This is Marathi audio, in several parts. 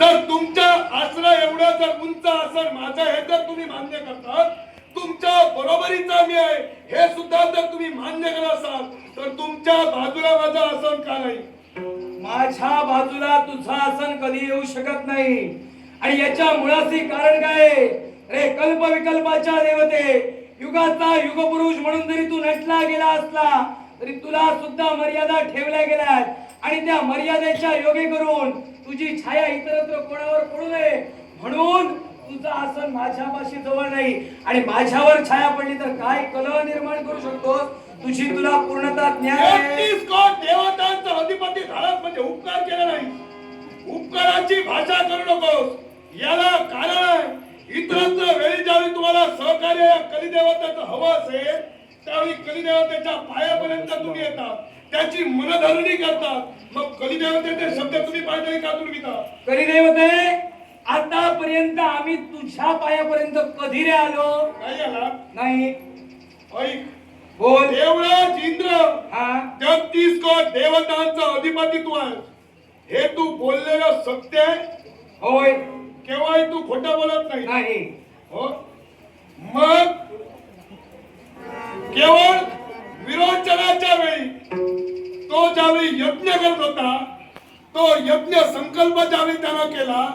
जर तुमच्या आसरा एवढा जर उंच आसन माझं हे जर तुम्ही मान्य करतात तुमच्या बरोबरीचा मी आहे हे सुद्धा जर तुम्ही मान्य करत असाल तर तुमच्या बाजूला माझं आसन का नाही? माझ्या बाजूला तुझा आसन कधी येऊ शकत नाही. आणि याच्या मुळाचे कारण काय आहे? रे कल्प विकल्पाच्या देवते युगाचा युगपुरुष म्हणून जरी तू नटला गेला असला तरी तुला सुद्धा मर्यादा ठेवल्या गेल्यात आणि त्या मर्यादेच्या योगे करून तुझी छाया इतरत्र कोणावर पडू नये. म्हणून तुझं आसन माझ्यापाशी जवळ नाही. आणि माझ्यावर छाया पडली तर काय कलह निर्माण करू शकतो तुझी तुला पूर्णता ज्ञान देवतांचा अधिपती झालाच म्हणजे उपकार केला नाही. उपकाराची भाषा करू नकोस. याला कारण आहे इतरत्र वेळी ज्यावेळी तुम्हाला सहकार्य या कलिदेवताचं हवं असेल त्यावेळी कलिदेवतेच्या पायापर्यंत तुम्ही येतात त्याची मनधरणी करतात. मग कलिदेवतेचे शब्द तुम्ही पाहिजे का तुम्ही करी देवते आतापर्यंत आम्ही तुझ्या पायापर्यंत कधी रे आलो. नाही आला? नाही. ऐक. बोल. देवराज इंद्र. हा. तेहतीस कोट देवतांचा अधिपती तू आहेस. हे तू बोललेलं सत्य आहे? होय. केव्हाही तू खोटं बोलत नाही. नाही. हो. मग केवळ विरोचनाच्या वेळी तो ज्यावेळी यज्ञ करत होता तो यज्ञ संकल्प ज्यावेळी त्यानं केला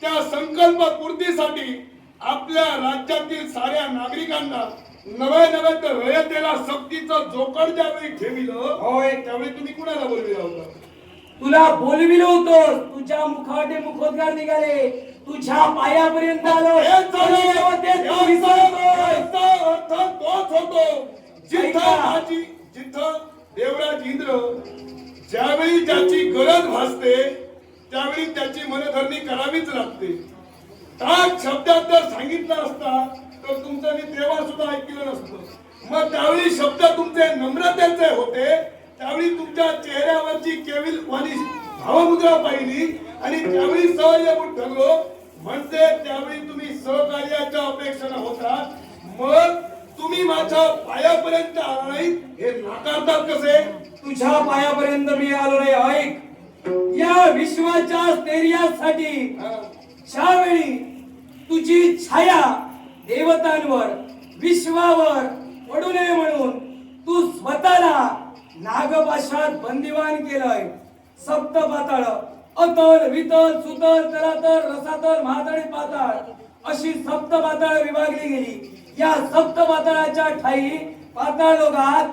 त्या संकल्प पूर्तीसाठी आपल्या राज्यातील साऱ्या नागरिकांना नव्या नव्या रयतेला सक्तीचं जोकड ज्यावेळी ठेविलं होय. त्यावेळी तुम्ही कुणाला बोलविला होता? तुला बोलविलो होतो तुझ्या मुखाटे मुखोद्गार निघाले. तुझ्या पायापर्यंत आलो. तोच होतो. जिथं. माझी जिथं देवराज इंद्र ज्यावेळी ज्याची गरज भासते त्यावेळी त्याची मनधरणी करावीच लागते. ताक शब्दात जर सांगितलं असता तर तुमचं मी तेव्हा सुद्धा ऐकलं नसतं. मग त्यावेळी शब्द तुमचे नम्रतेचे होते त्यावेळी तुमच्या चेहऱ्यावरची केविल वाणी भावमुद्रा पाहिली आणि त्यावेळी सहज ठरलो म्हणजे त्यावेळी तुम्ही सहकार्याच्या अपेक्षेनं होता. मग तुम्ही माझ्या पायापर्यंत आला नाही हे नाकारतात कसे? तुझ्या पायापर्यंत मी आलो नाही ऐक. या विश्वाच्या स्थैर्यासाठी. ज्यावेळी तुझी छाया देवतांवर विश्वावर पडू नये म्हणून तू स्वतःला नागपाशात बंदिवान केलंय. सप्त पाताळ अतल वितल सुतल तलातल रसातल महातळ पाताळ. अशी सप्त पाताळ विभागली गेली. या सप्त पाताळाच्या ठाई पाताळ लोकात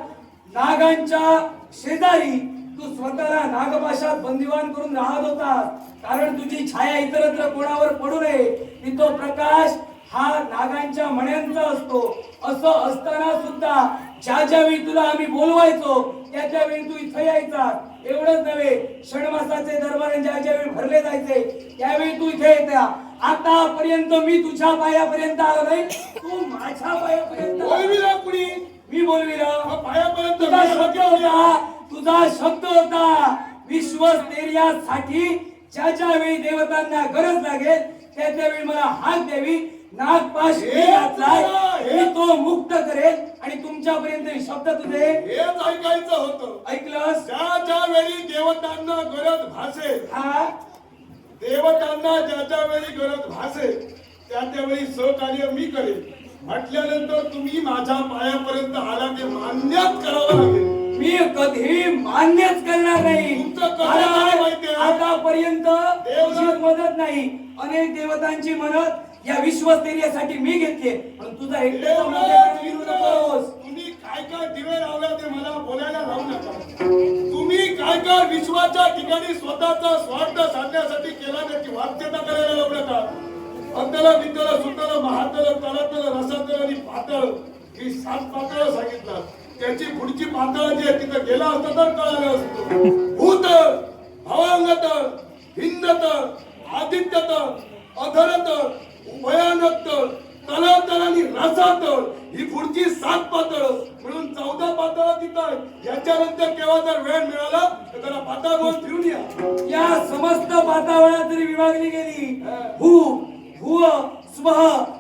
नागांच्या शेजारी तू स्वतःला नागपाशात बंदिवान करून राहत होता. कारण तुझी छाया इतरत्र कोणावर पडू नये. की तो प्रकाश हा नागांच्या मण्यांचा असतो. असं असताना सुद्धा ज्या ज्या वेळी तुला आम्ही बोलवायचो त्या त्या वेळी तू इथं यायचा. एवढंच नव्हे षणमासाचे दरबार ज्या ज्या वेळी भरले जायचे त्यावेळी तू इथे येता आतापर्यंत मी तुझ्या पायापर्यंत आलो नाही. तू माझ्या पायापर्यंत. बोलविला कुणी? मी बोलविलं. पायापर्यंत तुझा शब्द होता. तुझा शब्द होता. विश्वस्तैर्यासाठी ज्या ज्या वेळी देवतांना गरज लागेल त्या त्यावेळी मला हात द्यावी. नागपाश हे तो मुक्त करेल आणि तुमच्यापर्यंत शब्द तुझे हेच ऐकायचं होतं. ऐकलंस? ज्या ज्या वेळी देवतांना गरज भासेल हा. देवतांना ज्या ज्या वेळी गरज भासेल त्या त्यावेळी सहकार्य मी करेन. म्हटल्यानंतर तुम्ही माझ्या पायापर्यंत आला ते मान्यच करावं लागेल. मी कधी मान्यच करणार नाही. तुमचं कसं काय माहितीये? आतापर्यंत मदत नाही. अनेक देवतांची मदत या विश्वस्तैर्यासाठी मी घेतली पण तुझा एकट्याचा नकोस. तुम्ही काय काय दिवे लावले ते मला बोलायला लावू. विश्वाच्या ठिकाणी स्वतःचा स्वार्थ साधण्यासाठी केला त्याची वाच्यता करायला लावू अंतला बिंदला सुतल महातल तलातल रसातल आणि पातळ ही सात पातळ सांगितलं. त्याची पुढची पातळ जी आहे तिथं गेला असता तर कळालं असतं. भूत भवांगत हिंदत आदित्यत अधरत उभयानत तलातल आणि रसातळ ही पुढची सात पातळ. म्हणून चौदा पातळ तिथं. याच्यानंतर केव्हा जर वेळ मिळाला तर त्याला पातळ फिरून या. समस्त वातावरणात जरी विभागली गेली भू भुव स्व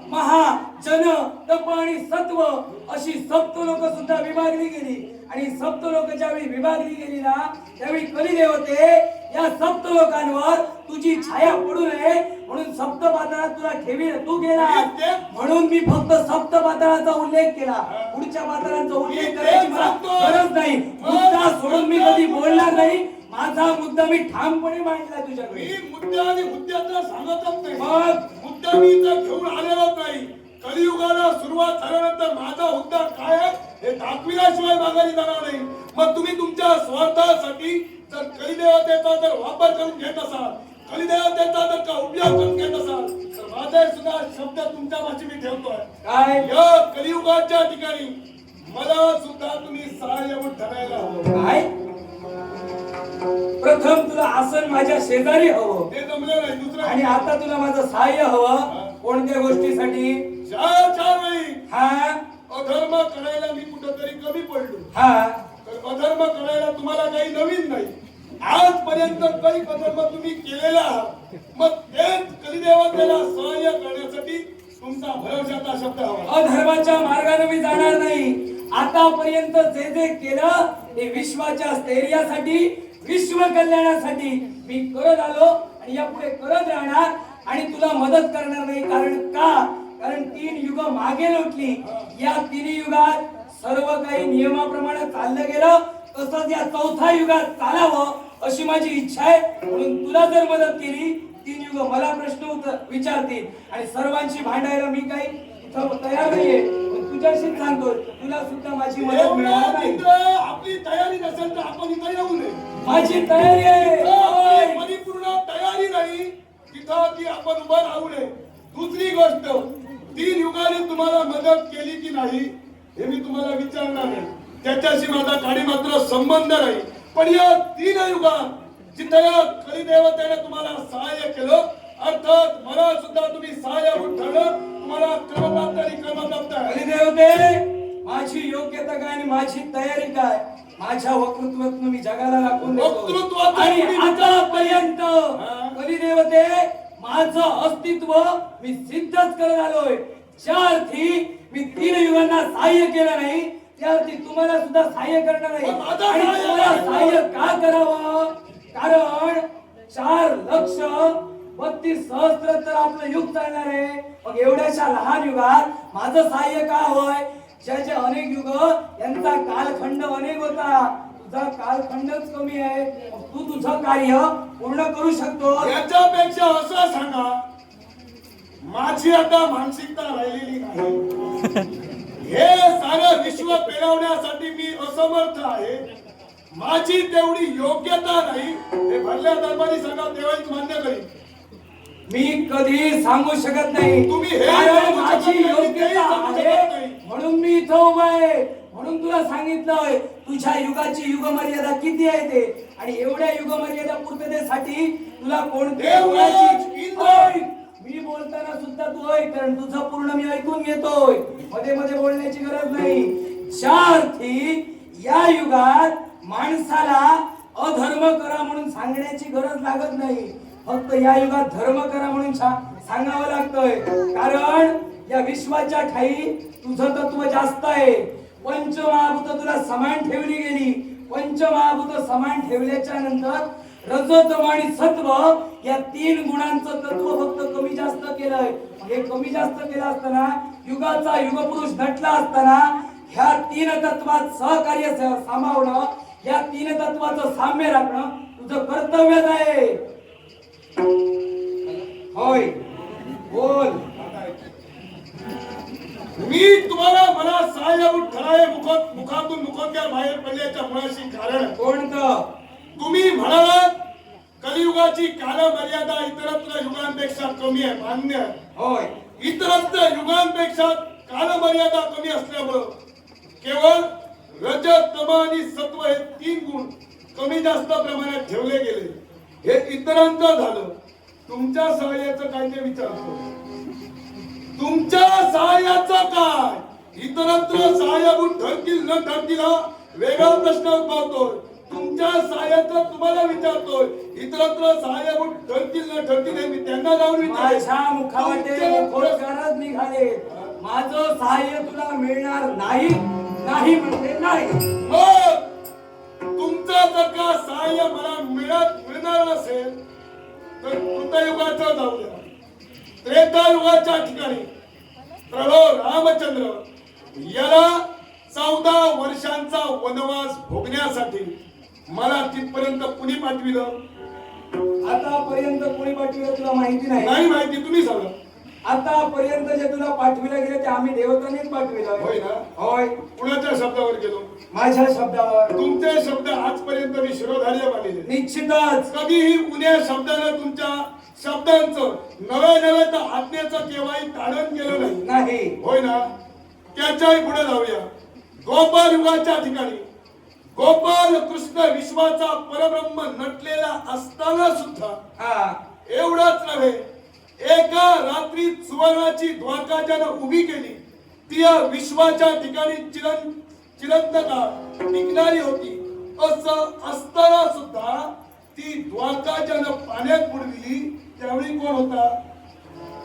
महा जन तप आणि सत्व अशी सप्त लोक सुद्धा विभागली गेली. आणि सप्त लोक ज्यावेळी विभागली गेली ना त्यावेळी कलिदेवते या सप्त लोकांवर तुझी छाया पडू नये. म्हणून सप्त पातळात तुला ठेवी तू गेला. म्हणून मी फक्त सप्त पातळाचा उल्लेख केला. पुढच्या पातळांचा उल्लेख करायची मला गरज नाही. मुद्दा सोडून मी कधी बोलणार नाही. माझा मुद्दा मी ठामपणे मांडला तुझ्याकडे मी मुद्दा आणि मुद्द्याचं सांगतच नाही. मग? मुद्दा मी इथं घेऊन आलेलोच नाही. कलियुगाला सुरुवात झाल्यानंतर माझा मुद्दा काय आहे हे दाखविल्याशिवाय मागायला जाणार नाही. मग तुम्ही तुमच्या स्वार्थासाठी जर कलिदेवतेचा जर वापर करून घेत असाल कलिदेवतेचा जर का उपयोग करून घेत असाल तर माझे सुद्धा शब्द तुमच्या भाषी मी ठेवतोय. काय? या कलियुगाच्या ठिकाणी मला सुद्धा तुम्ही सहाय्यभूत ठरायला हवं. काय? प्रथम तुला आसन माझ्या शेजारी हवं. ते जमलं नाही दुसरं आणि आता तुला माझं सहाय्य हवं. कोणत्या गोष्टीसाठी? चार चार वेळी हा? अधर्म करायला मी कुठंतरी कमी पडलो. हा. तर अधर्म करायला तुम्हाला काही नवीन नाही. आजपर्यंत काही अधर्म तुम्ही केलेला मग तेच कलिदेवतेला सहाय्य करण्यासाठी तुमचा भरवशाचा शब्द हवा. अधर्माच्या मार्गाने मी जाणार नाही. आतापर्यंत जे जे केलं ते विश्वाच्या स्थैर्यासाठी विश्व कल्याणासाठी मी करत आलो आणि यापुढे करत राहणार आणि तुला मदत करणार नाही. कारण का? कारण तीन युग मागे लोटली. या तिन्ही युगात सर्व काही नियमाप्रमाणे चाललं गेलं. तसंच या चौथा युगात चालावं अशी माझी इच्छा आहे. म्हणून तुला जर मदत केली तीन युग मला प्रश्न उत्तर विचारतील. आणि सर्वांशी भांडायला मी काही तयार नाहीये. पण तुझ्याशी सांगतो तुला सुद्धा माझी मदत मिळणार नाही. आपली तयारी नसेल तर आपण इथं येऊ नये. माझी तयारी आहे. परिपूर्ण तयारी नाही तिथं ती आपण उभं राहू नये. दुसरी गोष्ट तीन युगाने तुम्हाला मदत केली की नाही हे मी तुम्हाला विचारणार नाही त्याच्याशी माझा काही मात्र संबंध नाही. पण या तीन युगात जिथं या कलिदेवतेने तुम्हाला सहाय्य केलं अर्थात मला सुद्धा तुम्ही सहाय्यभूत ठरलं तुम्हाला क्रमप्राप्त आणि क्रमप्राप्त आहे बलिदेवते माझी योग्यता काय आणि माझी तयारी काय? माझ्या वक्तृत्वातून मी जगाला दाखवून देतो. वक्तृत्वातून आणि आतापर्यंत. बलिदेवते माझं अस्तित्व मी सिद्धच करत आलोय. ज्या अर्थी मी तीन युगांना सहाय्य केलं नाही त्या अर्थी तुम्हाला सुद्धा सहाय्य करणार नाही. आणि तुम्हाला? सहाय्य का करावं? कारण चार लक्ष बत्तीस सहस्त्र तर आपलं युग चालणार आहे. मग एवढ्याशा लहान युगात माझं सहाय्य का होय? ज्याचे अनेक युग यांचा कालखंड अनेक होता. तुझा कालखंडच कमी आहे. मग तू तुझं कार्य पूर्ण करू शकतो याच्यापेक्षा असं सांगा माझी आता मानसिकता राहिलेली नाही. हे सारं विश्व पेरवण्यासाठी मी असमर्थ आहे. माझी तेवढी योग्यता नाही. हे भरल्या दरबारी सांगा तेव्हाच मान्य करीन. मी कधी सांगू शकत नाही. तुम्ही हे माझी योग्यता आहे. नाही. म्हणून मी इथं उभा आहे. म्हणून तुला सांगितलंय तुझ्या युगाची युगमर्यादा किती आहे ते? आणि एवढ्या युगमर्यादा पूर्ततेसाठी तुला कोणत्या. ऐक, मी बोलताना सुद्धा तू ऐक कारण तुझं पूर्ण मी ऐकून घेतोय. मध्ये मध्ये बोलण्याची गरज नाही. ज्या अर्थी या युगात माणसाला अधर्म करा म्हणून सांगण्याची गरज लागत नाही. फक्त या युगात धर्म करा म्हणून सांगावं लागतंय. कारण या विश्वाच्या ठाई तुझं तत्व जास्त आहे. पंचमहाभूत तुला समान ठेवली गेली. पंचमहाभूत समान ठेवल्याच्या नंतर रजतम आणि सत्व या तीन गुणांचं तत्व फक्त कमी जास्त केलंय. हे कमी जास्त केलं असताना युगाचा युगपुरुष नटला असताना ह्या तीन तत्वात सहकार्य सामावणं या तीन तत्वाचं साम्य राखणं तुझं कर्तव्यच आहे. होय. बोल. मी तुम्हाला मला सहाय्यभूत ठराय मुखात मुखातून मुखोद्गार बाहेर पडल्याच्या मुळाशी कारण. कोणतं? तुम्ही म्हणालात कलियुगाची कालमर्यादा इतरत्र युगांपेक्षा कमी आहे मान्य. होय. इतरत्र युगांपेक्षा कालमर्यादा कमी असल्यामुळं केवळ रजत तम आणि सत्व हे तीन गुण कमी जास्त प्रमाणात ठेवले गेले. हे इतरांचं झालं. तुमच्या सहाय्याचं काय ते विचारतो. तुमच्या सहाय्याचं काय? इतरत्र सहाय्यभूत ठरतील न ठरतील हा वेगळा प्रश्न उद्भवतोय. तुमच्या सहाय्याचं तुम्हाला विचारतोय. इतरत्र सहाय्य म्हणून ठरतील ना ठरतील हे मी त्यांना जाऊन विचार मुखावाटे निघाले. माझं सहाय्य तुला मिळणार नाही. नाही म्हणजे नाही. तुमचं जर का सहाय्य मला मिळत मिळणार नसेल तर कृतयुगाचं जाऊया त्रेतायुगाच्या ठिकाणी प्रभू रामचंद्र याला चौदा वर्षांचा वनवास भोगण्यासाठी मला तिथपर्यंत कुणी पाठविलं? आतापर्यंत कोणी पाठविलं तुला माहिती नाही. नाही माहिती तुम्ही सांगा. आतापर्यंत जे तुला पाठविलं गेलं ते आम्ही देवतानेच पाठविलं. होय ना? होय. कुणाच्या शब्दावर गेलो? माझ्या शब्दावर. तुमचे शब्द आजपर्यंत मी शिरोधार्य मानलेले निश्चितच. कधीही उद्या शब्दानं तुमच्या शब्दांचं नव्या नव्या तर आज्ञेचं केव्हाही ताडण केलं नाही. नाही. होय ना? त्याच्याही पुढे जाऊया. गोपाल युगाच्या ठिकाणी गोपाल कृष्ण विश्वाचा परब्रह्म नटलेला असताना सुद्धा हा. एवढंच नव्हे एका रात्रीत सुवर्णाची द्वारका ज्यानं उभी केली. ती या विश्वाच्या ठिकाणी चिरं चिरंतका टिकणारी होती. असं असताना सुद्धा ती द्वारका ज्यानं पाण्यात बुडविली त्यावेळी कोण होता?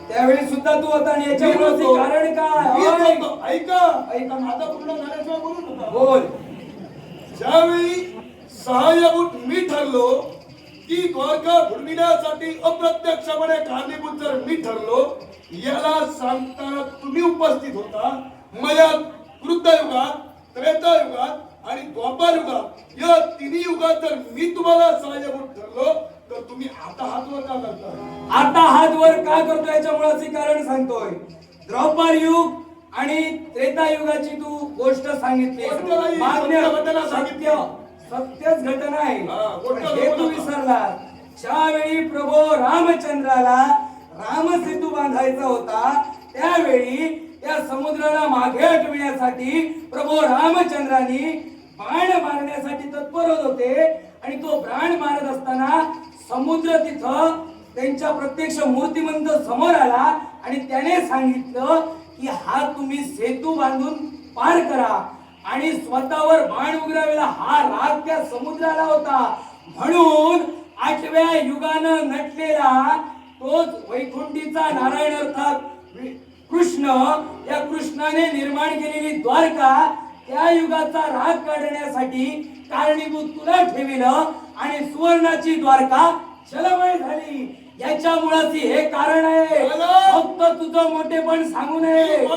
त्यावेळी सुद्धा तू होता आणि होतो. कारण काय. होतो. ऐका. ऐका माझा पूर्ण झाल्याशिवाय बोलू नका बोल. ज्यावेळी सहाय्यभूत मी ठरलो की द्वारका बुडविण्यासाठी अप्रत्यक्षपणे कारणीभूत जर मी ठरलो याला सांगताना तुम्ही उपस्थित होता. मया युगात त्रेतायुगात आणि द्वापार युगात या तिन्ही युगात जर मी तुम्हाला सहाय्यभूत ठरलो तर तुम्ही आता हातवर का करता आता हात वर का करतो याच्या मुळाचे कारण सांगतोय. द्रौपार युग आणि त्रेता युगाची तू गोष्ट सांगितली. सांगितली. सत्य सत्यच घटना आहे. हा, तू. विसरला ज्यावेळी प्रभू रामचंद्राला रामसेतू बांधायचा होता त्यावेळी त्या समुद्राला मागे हटविण्यासाठी प्रभू रामचंद्रानी बाण मारण्यासाठी तत्पर होत होते आणि तो बाण मारत असताना समुद्र तिथं त्यांच्या प्रत्यक्ष मूर्तिमंत समोर आला आणि त्याने सांगितलं की हा तुम्ही सेतू बांधून पार करा. आणि स्वतःवर बाण उघडावेला हा राग त्या समुद्राला होता. म्हणून आठव्या युगानं नटलेला तोच वैकुंठीचा नारायण अर्थात कृष्ण. या कृष्णाने निर्माण केलेली द्वारका त्या युगाचा राग काढण्यासाठी कारणीभूत तुला ठेविलं आणि सुवर्णाची द्वारका जलमय झाली. याच्या मुळाची हे कारण आहे. फक्त तुझं मोठेपण सांगू नये.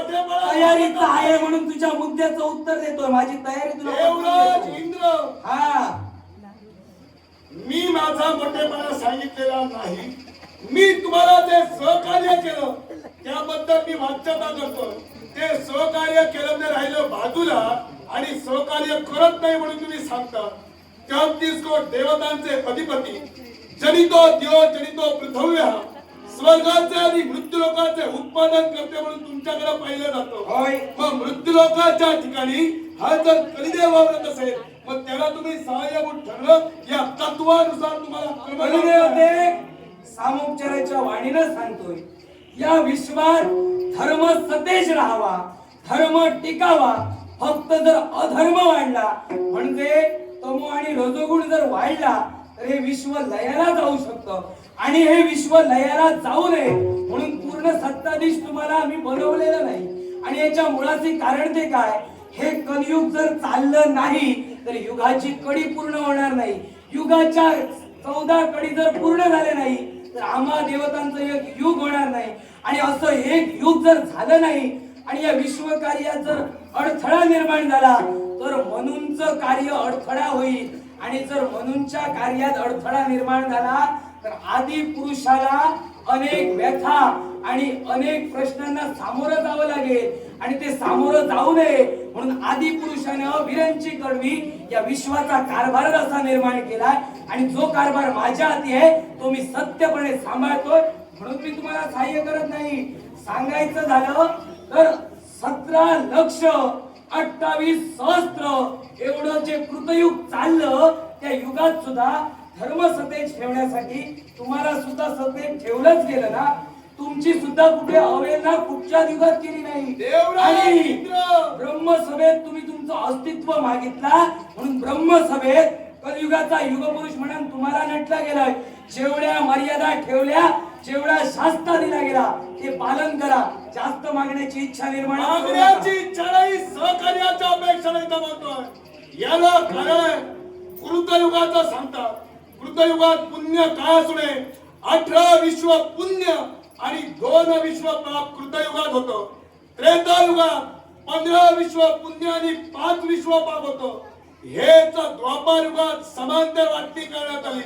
तयारीचं आहे म्हणून तुझ्या मुद्द्याचं उत्तर देतोय. माझी तयारी तुला देतो. इंद्र. हा. मी माझा मोठेपणा सांगितलेला नाही. मी तुम्हाला जे सहकार्य केलं त्याबद्दल मी वाच्यता करतो. ते सहकार्य केलं ते राहिलं बाजूला आणि सहकार्य करत नाही म्हणून तुम्ही सांगता. तेहतीस कोट देवतांचे अधिपती. जनितो दियो जनितो पृथव्य स्वर्गाचे आणि मृत्यूलोकाचे उत्पादन करते म्हणून तुमच्याकडे पाहिलं जातं. मग मृत्यूलोकाच्या ठिकाणी हा जर कलिदेव वावरत असेल मग त्याला तुम्ही सहाय्य म्हणून ठरलं. या तत्वानुसार तुम्हाला सामोपचाराच्या वाणीनं सांगतोय. या विश्वात धर्म सतेज राहावा धर्म टिकावा फक्त जर अधर्म वाढला म्हणजे तमो आणि रजोगुण जर वाढला तर हे विश्व लयाला जाऊ शकतं. आणि हे विश्व लयाला जाऊ नये म्हणून पूर्ण सत्ताधीश तुम्हाला आम्ही बनवलेलं नाही. आणि याच्या मुळाचे कारण ते काय? हे कलयुग जर चाललं नाही तर युगाची कडी पूर्ण होणार नाही. युगाच्या चौदा कडी जर पूर्ण झाले नाही तर आम्हा देवतांचं एक युग होणार नाही. आणि असं एक युग जर झालं नाही आणि या विश्व कार्यात जर अडथळा निर्माण झाला तर मनूंचं कार्य अडथळा होईल. आणि जर मनूंच्या कार्यात अडथळा निर्माण झाला तर आदि पुरुषाला अनेक व्यथा आणि अनेक प्रश्नांना सामोरं जावं लागेल. आणि ते सामोरं जाऊ नये म्हणून आदि पुरुषानं विरंची कडवी या विश्वाचा कारभार असा निर्माण केलाय. आणि जो कारभार माझ्या हाती आहे तो मी सत्यपणे सांभाळतोय म्हणून मी तुम्हाला सहाय्य करत नाही. सांगायचं झालं तर सतरा लक्ष अठ्ठावीस सहस्त्र एवढं जे कृतयुग चाललं त्या युगात सुद्धा धर्म सतेज ठेवण्यासाठी तुम्हाला सुद्धा सतेज ठेवलंच गेलं ना तुमची सुद्धा कुठे अवेलना कुठच्या युगात केली नाही. ब्रह्मसभेत तुम्ही तुमचं अस्तित्व मागितला म्हणून ब्रह्मसभेत कलियुगाचा युगपुरुष म्हणून तुम्हाला नटला गेलाय जेवढ्या मर्यादा ठेवल्या जेवढा शास्त्र दिला गेला ते पालन करा. जास्त मागण्याची इच्छा निर्माण करू नका. मागण्याची इच्छा नाही सहकार्याच्या अपेक्षा नाही याला आहे कृतयुगाचं सांगतात कृतयुगात पुण्य काय असू नये? अठरा विश्व पुण्य आणि दोन विश्व पाप कृतयुगात होतं. त्रेतायुगात पंधरा विश्व पुण्य आणि पाच विश्व पाप होतं. हेच द्वापार युगात समांतर वाटणी करण्यात आली.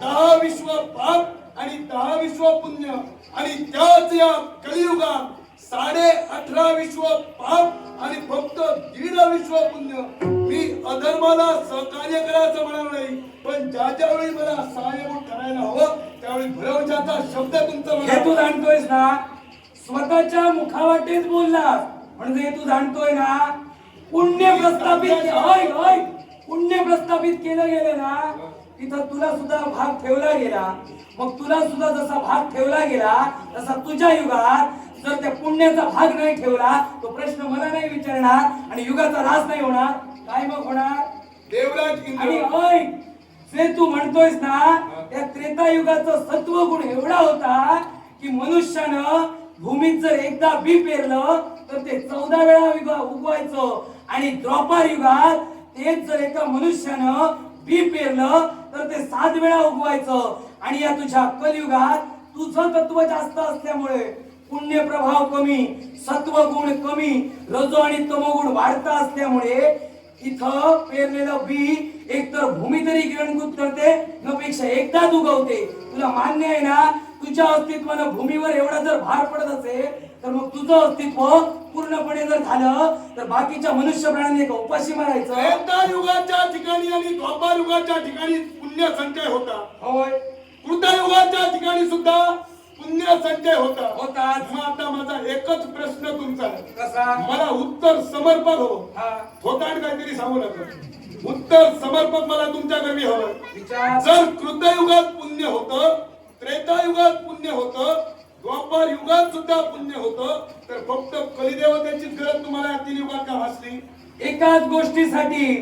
दहा विश्व पाप आणि दहा विश्व पुण्य आणि त्याच या कलियुगात साडे अठरा विश्व पाप आणि फक्त दीड विश्व पुण्य. मी अधर्माला सहकार्य करायचं म्हणाल नाही पण ज्या ज्या वेळी मला सहाय्य म्हणून करायला हवं त्यावेळी भरवशाचा शब्द तुमचा हे तू जाणतोयस ना? स्वतःच्या मुखावाटेच बोललास. म्हणजे तू जाणतोय ना? पुण्य प्रस्थापित होय होय. पुण्य प्रस्थापित केलं गेलं ना तिथं तुला सुद्धा भाग ठेवला गेला. मग तुला सुद्धा जसा भाग ठेवला गेला तसा तुझ्या युगात जर त्या पुण्याचा भाग नाही ठेवला तो प्रश्न मला नाही विचारणार आणि युगाचा रास नाही होणार काय मग होणार? देवराज आणि होय जे तू म्हणतोयस ना त्या त्रेतायुगाचं सत्व गुण एवढा होता की मनुष्यानं भूमीत जर एकदा बी पेरलं तर ते चौदा वेळा उगवायचं. आणि द्वापार युगात तेच जर एका मनुष्यानं बी पेरलं तर ते सात वेळा उगवायचं. आणि या तुझ्या कलियुगात तुझं तत्व जास्त असल्यामुळे पुण्य प्रभाव कमी सत्व गुण कमी रजो आणि तमोगुण वाढता असल्यामुळे इथं पेरलेलं बी एकतर भूमी तरी गिरणकृत करते नपेक्षा एकदाच उगवते. तुला मान्य आहे ना तुझ्या अस्तित्वानं भूमीवर एवढा जर भार पडत असेल तर मग तुझं अस्तित्व पूर्णपणे जर झालं तर बाकीच्या मनुष्य प्राण्यांनी का उपाशी मारायचं. युगाच्या ठिकाणी आणि द्वापार युगाच्या ठिकाणी पुण्य संचय होता. होय. कृतयुगाच्या ठिकाणी सुद्धा पुण्य संचय होता. होता मग आता माझा एकच प्रश्न तुमचा. कसा? मला उत्तर समर्पक हो. हा. थोतांड काहीतरी सांगू नका. उत्तर समर्पक मला तुमच्याकडे हवं विचार. जर कृतयुगात पुण्य होतं त्रेतायुगात पुण्य होतं द्वापार युगात सुद्धा पुण्य होतं तर फक्त कलिदेवतेची गरज तुम्हाला या तीन युगात का भासली? एकाच गोष्टीसाठी.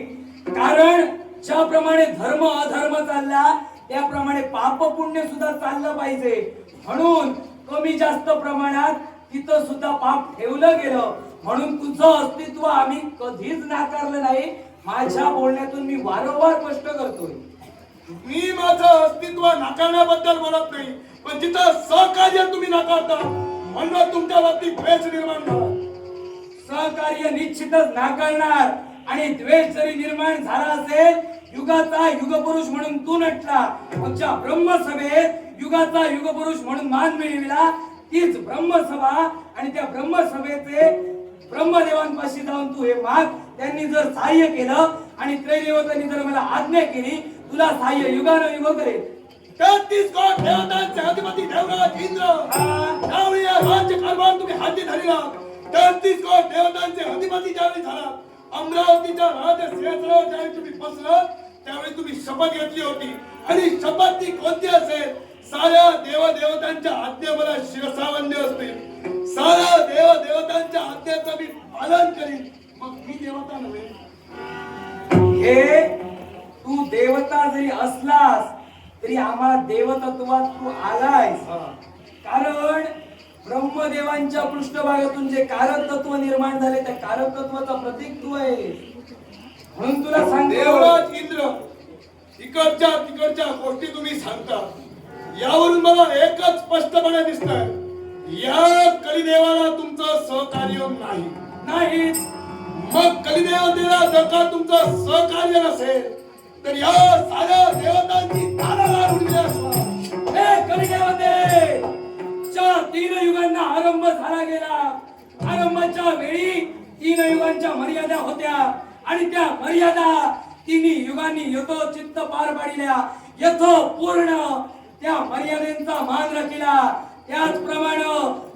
कारण ज्याप्रमाणे धर्म अधर्म चालला त्याप्रमाणे पाप पुण्य सुद्धा चाललं पाहिजे. म्हणून कमी जास्त प्रमाणात तिथं सुद्धा पाप ठेवलं गेलं. म्हणून तुझं अस्तित्व आम्ही कधीच नाकारलं नाही. माझ्या बोलण्यातून मी वारंवार स्पष्ट करतोय. मी माझं अस्तित्व नाकारण्याबद्दल बोलत नाही पण जिथं सहकार्य तुम्ही नाकारता म्हणून तुमच्या बाबतीत द्वेष निर्माण झाला. सहकार्य निश्चितच नाकारणार आणि द्वेष जरी निर्माण झाला असेल युगाचा युगपुरुष म्हणून तू नटला. आमच्या ब्रह्मसभेत युगाचा युगपुरुष म्हणून मान मिळविला. तीच ब्रह्मसभा आणि त्या ब्रह्मसभेचे ब्रह्मदेवांपाशी जाऊन तू हे माग. त्यांनी जर सहाय्य केलं आणि त्रैदेवतांनी जर मला आज्ञा केली तुला सहाय्य युगानं युग करेल. तेहतीस कोट देवतांचे अधिपती देवराज इंद्र. हा. त्यावेळी राज्य कारभार तुम्ही हाती धरला. तेहतीस कोट देवतांचे अधिपती ज्यावेळी झाला अमरावतीच्या राज क्षेत्रावर ज्यावेळी तुम्ही बसला त्यावेळी तुम्ही शपथ घेतली होती. आणि शपथ ती कोणती असेल? साऱ्या देव देवतांच्या आज्ञा मला शिरसावन्य असतील साऱ्या देव देवतांच्या आज्ञेचं मी पालन करीन. मग मी देवता नव्हे. हे तू देवता जरी असलास तरी आम्हाला देवतत्वात तू आलायस. कारण ब्रह्मदेवांच्या पृष्ठभागातून जे कारक तत्व निर्माण झाले त्या कारक तत्वाचा प्रतीक तू आहे म्हणून तुला सांगतो. देवराज इंद्र इकडच्या तिकडच्या गोष्टी तुम्ही सांगता. यावरून मला एकच स्पष्टपणे दिसत या कलिदेवाला तुमचं सहकार्य नाही. नाहीच. मग कलिदेवतेला जर का तुमचं सहकार्य नसेल तर या साऱ्या देवतांची तानाला तीन युगांना आरंभ झाला गेला. आरंभाच्या वेळी तीन युगांच्या मर्यादा होत्या. आणि त्या मर्यादा तिन्ही युगांनी यथोचित्त पार पाडल्या. यथो पूर्ण. त्या मर्यादेचा मान राखिला त्याचप्रमाणे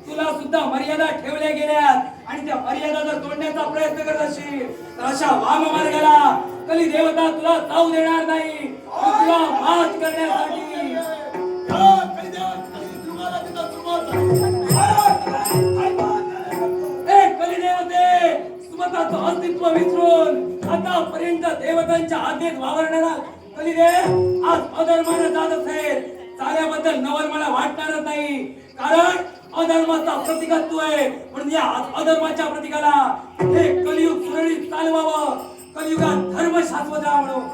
तुला सुद्धा मर्यादा ठेवल्या गेल्यात आणि त्या मर्यादा जर तोडण्याचा प्रयत्न करत असेल तर अशा वाम मार्गाला कली देवता तुला जाऊ देणार नाही. तुला मात करण्यासाठी स्वतःच अस्तित्व विसरून देवतांच्या आधीत वावरणारा कलिदेव आज नाही. कारण अधर्माचा प्रतिकात तू आहे या अधर्माच्या प्रतिकाला हे कलियुग सुरळीत कलियुगात धर्म शाश्वत म्हणून